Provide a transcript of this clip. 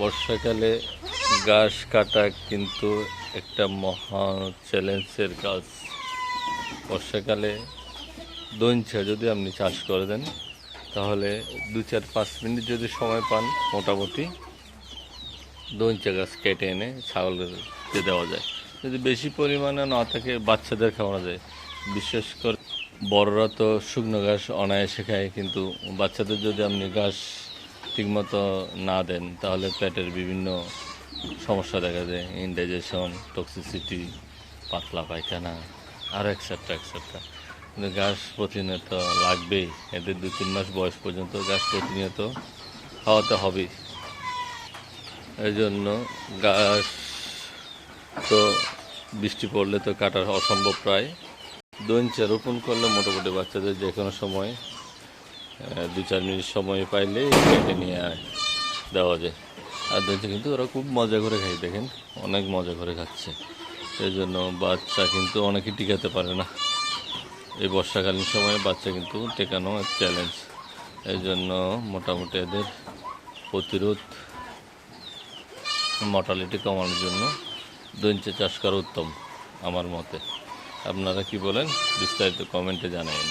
বর্ষাকালে ঘাস কাটা কিন্তু একটা মহা চ্যালেঞ্জের কাজ। বর্ষাকালে দইঞ্চা যদি আপনি চাষ করে দেন, তাহলে দু চার পাঁচ মিনিট যদি সময় পান, মোটামুটি দইঞ্চা গাছ কেটে এনে ছাগলকে দেওয়া যায়। যদি বেশি পরিমাণে না থাকে, বাচ্চাদের খাওয়ানো যায়। বিশেষ করে বড়রা তো শুকনো ঘাস অনায়াসে খায়, কিন্তু বাচ্চাদের যদি আপনি ঘাস ঠিকমতো না দেন, তাহলে পেটের বিভিন্ন সমস্যা দেখা যায়। ইনডাইজেশন টক্সিসিটি পাতলা পায়খানা, আর একসেট্রা একসেট্রা কিন্তু ঘাস প্রতিনিয়ত লাগবেই। এদের দু তিন মাস বয়স পর্যন্ত ঘাস প্রতিনিয়ত খাওয়াতে হবেই। এই জন্য গাছ তো বৃষ্টি পড়লে তো কাটা অসম্ভব প্রায়। দইঞ্চা রোপণ করলে মোটামুটি বাচ্চাদের যে কোনো সময় দু চার মিনিট সময় পাইলে কেটে নিয়ে দেওয়া যায়। আর দইঞ্চা কিন্তু ওরা খুব মজা করে খায়, দেখেন, অনেক মজা করে খাচ্ছে। সেই জন্য বাচ্চা কিন্তু অনেকে টিকাতে পারে না। এই বর্ষাকালীন সময়ে বাচ্চা কিন্তু টেকানো চ্যালেঞ্জ এই জন্য মোটামুটি এদের প্রতিরোধ মর্টালিটি কমানোর জন্য দইঞ্চা চাষ করা উত্তম, আমার মতে। আপনারা কি বলেন, বিস্তারিত কমেন্টে জানাবেন